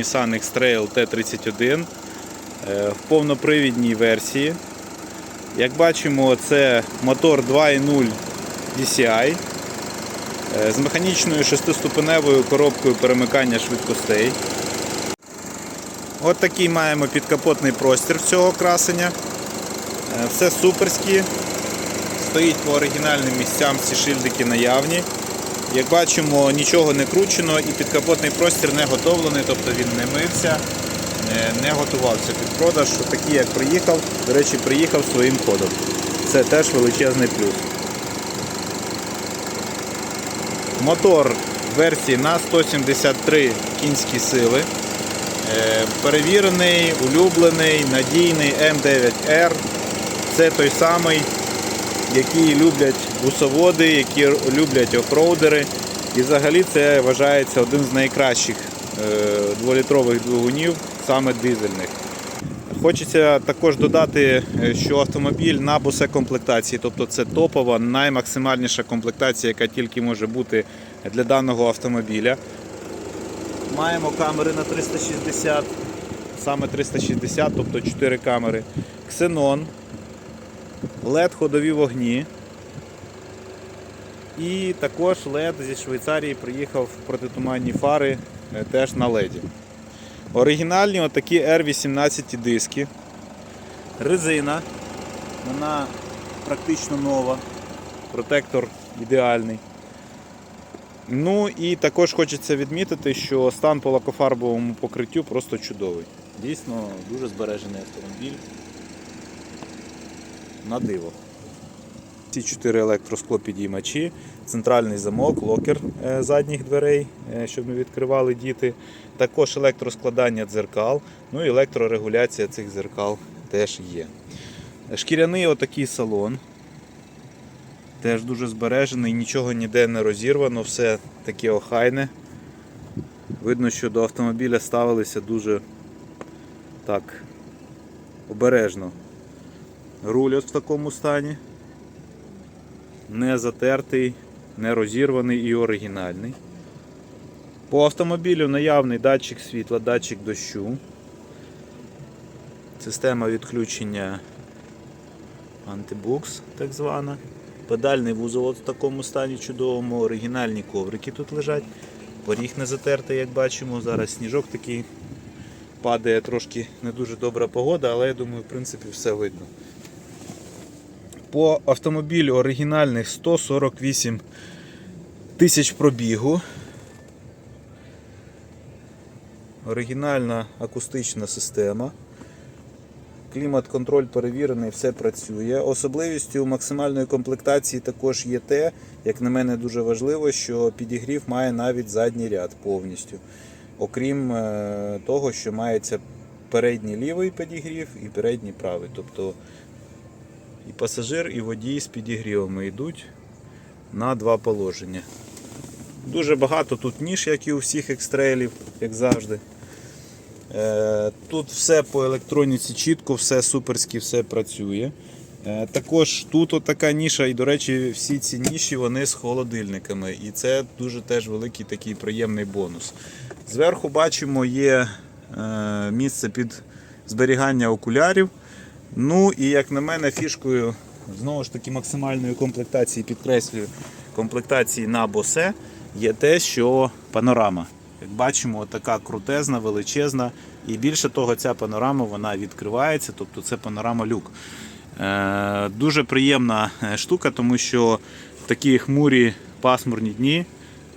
Nissan X-Trail T31 е, в повнопривідній версії. Як бачимо, це мотор 2.0 DCI е, з механічною шестиступеневою коробкою перемикання швидкостей. От такий маємо підкапотний простір цього красення. Е, Все суперські. Стоїть по оригінальним місцям, всі шильдики наявні. Як бачимо, нічого не кручено і підкапотний простір не готовлений, тобто він не мився, не, готувався під продаж. Такий, як приїхав, до речі, приїхав своїм ходом. Це теж величезний плюс. Мотор версії на 173 кінські сили. Е, Перевірений, улюблений, надійний М9R. Це той самий які люблять бусоводи, які люблять офроудери. І взагалі це вважається один з найкращих е, дволітрових двигунів, саме дизельних. Хочеться також додати, е, що автомобіль на бусе комплектації, тобто це топова, наймаксимальніша комплектація, яка тільки може бути для даного автомобіля. Маємо камери на 360, саме 360, тобто 4 камери. Ксенон, LED ходові вогні. І також LED зі Швейцарії приїхав в протитуманні фари е, теж на LED. Оригінальні отакі R18 диски. Резина. Вона практично нова. Протектор ідеальний. Ну і також хочеться відмітити, що стан по лакофарбовому покриттю просто чудовий. Дійсно дуже збережений автомобіль на диво. Ці чотири електросклопідіймачі, центральний замок, локер е, задніх дверей, е, щоб не відкривали діти. Також електроскладання дзеркал, ну і електрорегуляція цих дзеркал теж є. Шкіряний отакий салон. Теж дуже збережений, нічого ніде не розірвано, все таке охайне. Видно, що до автомобіля ставилися дуже так обережно. Руль от в такому стані. Не затертий, не розірваний і оригінальний. По автомобілю наявний датчик світла, датчик дощу. Система відключення антибукс, так звана. Педальний вузол в такому стані чудовому, оригінальні коврики тут лежать. Поріг не затертий, як бачимо. Зараз сніжок такий падає трошки не дуже добра погода, але я думаю, в принципі, все видно. По автомобілю оригінальних 148 тисяч пробігу. Оригінальна акустична система. Клімат-контроль перевірений, все працює. Особливістю максимальної комплектації також є те, як на мене дуже важливо, що підігрів має навіть задній ряд повністю. Окрім е, того, що мається передній лівий підігрів і передній правий. Тобто і пасажир, і водій з підігрівами йдуть на два положення. Дуже багато тут ніж, як і у всіх екстрейлів, як завжди. Е, Тут все по електроніці чітко, все суперськи, все працює. Е, Також тут така ніша, і, до речі, всі ці ніші вони з холодильниками. І це дуже теж великий такий приємний бонус. Зверху бачимо є е, місце під зберігання окулярів. Ну і як на мене, фішкою знову ж таки максимальної комплектації, підкреслюю, комплектації на босе є те, що панорама. Як бачимо, така крутезна, величезна. І більше того, ця панорама вона відкривається, тобто це панорама люк. Е, дуже приємна е, штука, тому що такі хмурі пасмурні дні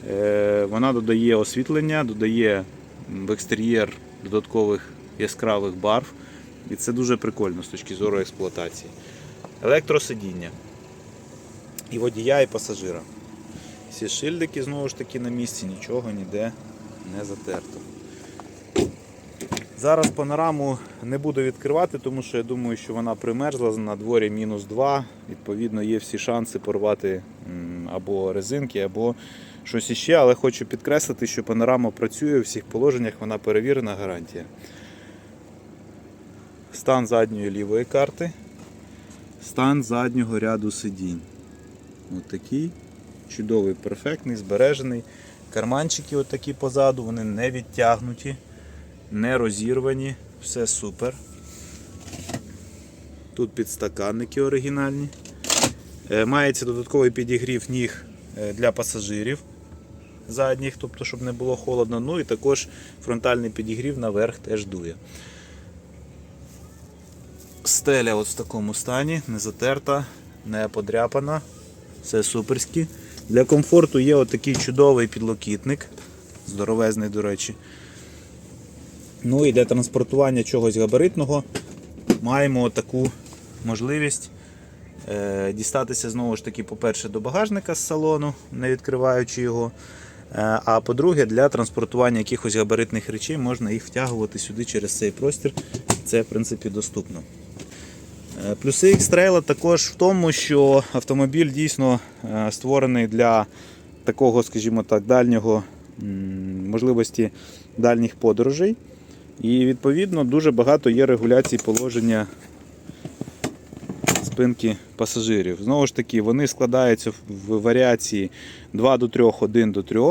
е, вона додає освітлення, додає в екстер'єр додаткових яскравих барв. І це дуже прикольно з точки зору експлуатації. Електросидіння. І водія, і пасажира. Всі шильдики знову ж таки на місці, нічого ніде не затерто. Зараз панораму не буду відкривати, тому що я думаю, що вона примерзла на дворі мінус 2. Відповідно, є всі шанси порвати або резинки, або щось іще. Але хочу підкреслити, що панорама працює у всіх положеннях, вона перевірена гарантія. Стан задньої лівої карти, стан заднього ряду сидінь. Ось такий чудовий, перфектний, збережений. Карманчики отакі позаду, вони не відтягнуті. не розірвані, все супер. Тут підстаканники оригінальні. Е, Мається додатковий підігрів ніг е, для пасажирів задніх, тобто, щоб не було холодно. Ну і також фронтальний підігрів наверх теж дує. Стеля от в такому стані, не затерта, не подряпана. Все суперськи. Для комфорту є отакий чудовий підлокітник. Здоровезний, до речі. Ну і для транспортування чогось габаритного маємо таку можливість е, дістатися знову ж таки, по-перше, до багажника з салону, не відкриваючи його. Е, А по-друге, для транспортування якихось габаритних речей можна їх втягувати сюди через цей простір. Це, в принципі, доступно. Е, Плюси X-Trail також в тому, що автомобіль дійсно е, створений для такого, скажімо так, дальнього можливості дальніх подорожей. І відповідно дуже багато є регуляцій положення спинки пасажирів. Знову ж таки, вони складаються в варіації 2 до 3, 1 до 3.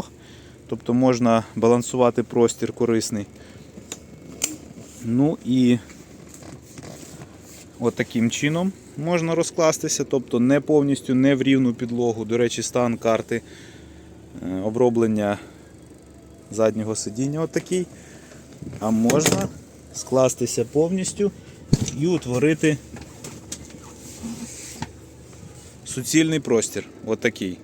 Тобто можна балансувати простір корисний. Ну і от чином можна розкластися, тобто не повністю не в рівну підлогу. До речі, стан карти е, оброблення заднього сидіння отакий. А можна скластися повністю і утворити суцільний простір. Отакий.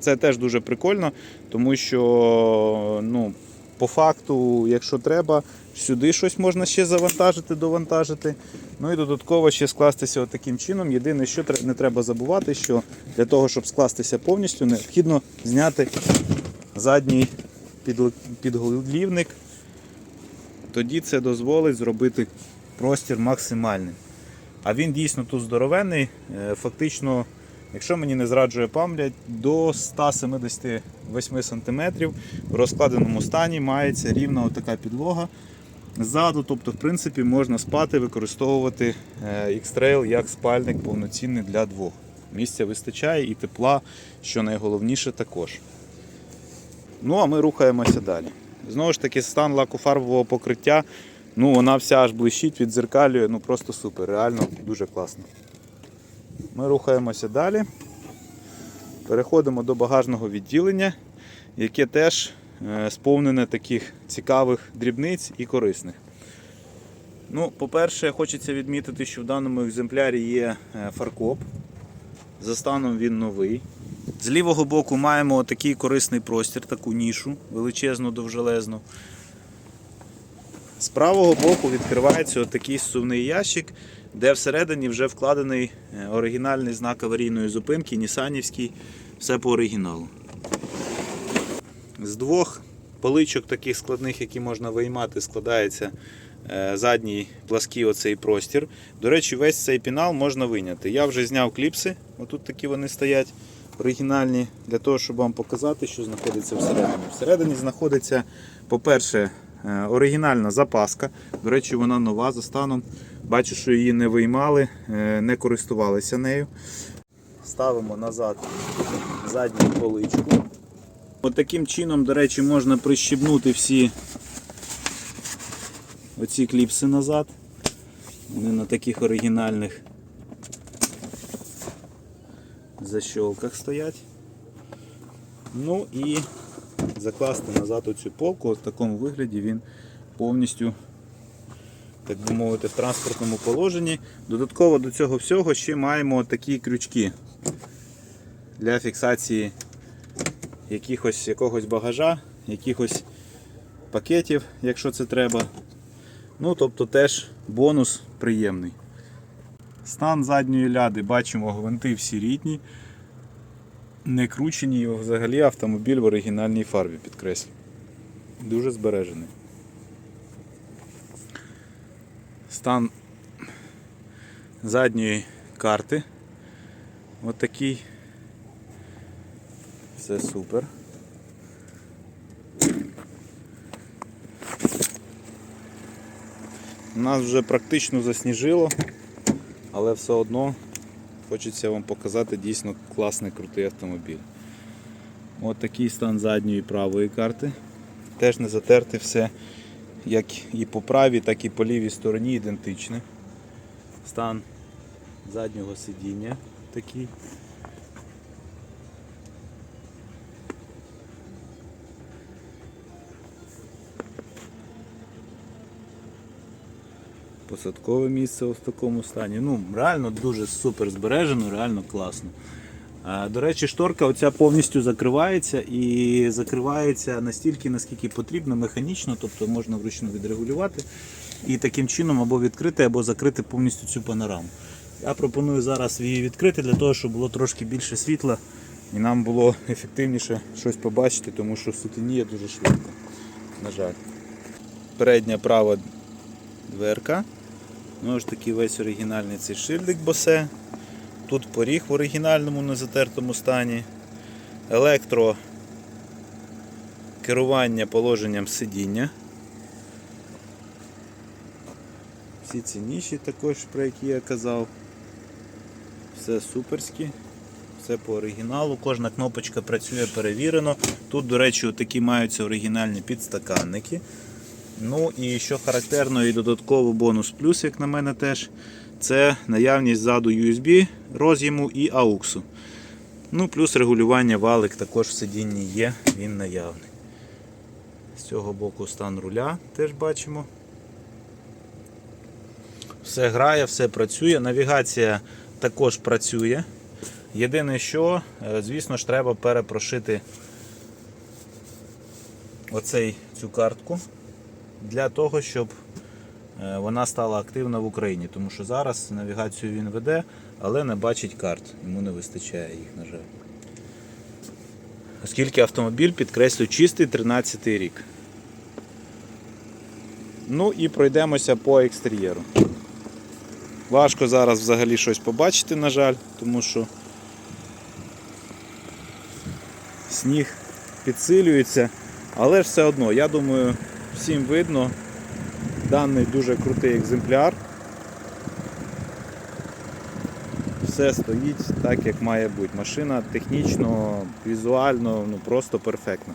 Це теж дуже прикольно, тому що ну, по факту, якщо треба, сюди щось можна ще завантажити, довантажити. Ну і додатково ще скластися таким чином. Єдине, що не треба забувати, що для того, щоб скластися повністю, необхідно зняти задній підголівник. Тоді це дозволить зробити простір максимальним. А він дійсно тут здоровенний. Е, Фактично, якщо мені не зраджує пам'ять, до 178 см в розкладеному стані мається рівна така підлога. Ззаду, тобто, в принципі, можна спати, використовувати е, X-Trail як спальник повноцінний для двох. Місця вистачає і тепла, що найголовніше також. Ну, а ми рухаємося далі. Знову ж таки, стан лакофарбового покриття. Ну, вона вся аж блищить, відзеркалює, ну просто супер, реально дуже класно. Ми рухаємося далі. Переходимо до багажного відділення, яке теж е, сповнене таких цікавих дрібниць і корисних. Ну, по-перше, хочеться відмітити, що в даному екземплярі є е, фаркоп. За станом він новий. З лівого боку маємо такий корисний простір, таку нішу величезну, довжелезну. З правого боку відкривається отакий сувний ящик, де всередині вже вкладений е, оригінальний знак аварійної зупинки, Нісанівський, все по оригіналу. З двох поличок таких складних, які можна виймати, складається е, задній плаский оцей простір. До речі, весь цей пінал можна виняти. Я вже зняв кліпси, отут такі вони стоять оригінальні, для того, щоб вам показати, що знаходиться всередині. Всередині знаходиться, по-перше, е, оригінальна запаска. До речі, вона нова за станом. Бачу, що її не виймали, е, не користувалися нею. Ставимо назад задню поличку. От чином, до речі, можна прищібнути всі оці кліпси назад. Вони на таких оригінальних защолках стоять. Ну і закласти назад оцю полку. В такому вигляді він повністю, так би мовити, в транспортному положенні. Додатково до цього всього ще маємо такі крючки для фіксації якихось, якогось багажа, якихось пакетів, якщо це треба. Ну, тобто теж бонус приємний. Стан задньої ляди бачимо, гвинти всі рідні, не кручені, взагалі автомобіль в оригінальній фарбі підкреслю. Дуже збережений. Стан задньої карти. Отакий. Все супер. Нас вже практично засніжило, але все одно хочеться вам показати дійсно класний крутий автомобіль. От такий стан задньої правої карти. Теж не затерти все як і по правій, так і по лівій стороні ідентичне. Стан заднього сидіння такий. Посадкове місце ось в такому стані. Ну, реально дуже супер збережено, реально класно. До речі, шторка оця повністю закривається і закривається настільки, наскільки потрібно, механічно, тобто можна вручну відрегулювати і таким чином або відкрити, або закрити повністю цю панораму. Я пропоную зараз її відкрити для того, щоб було трошки більше світла і нам було ефективніше щось побачити, тому що сутеніє дуже швидко. На жаль. Передня права дверка. Ну ж таки весь оригінальний цей шильдик босе. Тут поріг в оригінальному незатертому стані. Електро керування положенням сидіння. Всі ці ніші також, про які я казав. Все суперські. Все по оригіналу. Кожна кнопочка працює перевірено. Тут, до речі, такі маються оригінальні підстаканники. Ну і що характерно і додатково бонус плюс, як на мене теж, це наявність ззаду USB роз'єму і AUX. Ну, плюс регулювання валик також в сидінні є, він наявний. З цього боку стан руля теж бачимо. Все грає, все працює. Навігація також працює. Єдине, що, е, звісно ж, треба перепрошити оцей, цю картку для того, щоб вона стала активна в Україні. Тому що зараз навігацію він веде, але не бачить карт. Йому не вистачає їх, на жаль. Оскільки автомобіль, підкреслю, чистий 13 рік. Ну і пройдемося по екстер'єру. Важко зараз взагалі щось побачити, на жаль, тому що сніг підсилюється, але ж все одно, я думаю, всім видно, даний дуже крутий екземпляр. Все стоїть так, як має бути. Машина технічно, візуально, ну просто перфектна.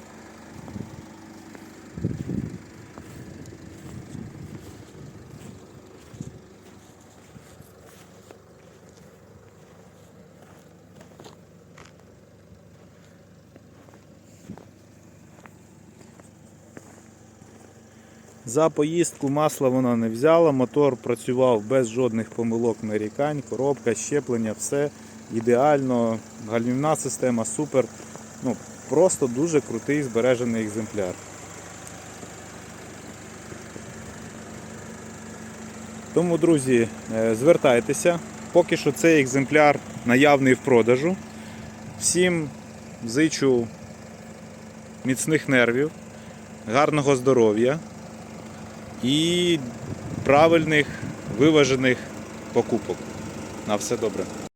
За поїздку масла вона не взяла, мотор працював без жодних помилок нарікань, коробка, щеплення, все ідеально, гальмівна система супер. Ну, Просто дуже крутий збережений екземпляр. Тому, друзі, е, звертайтеся. Поки що цей екземпляр наявний в продажу. Всім зичу міцних нервів, гарного здоров'я і правильних виважених покупок. На все добре.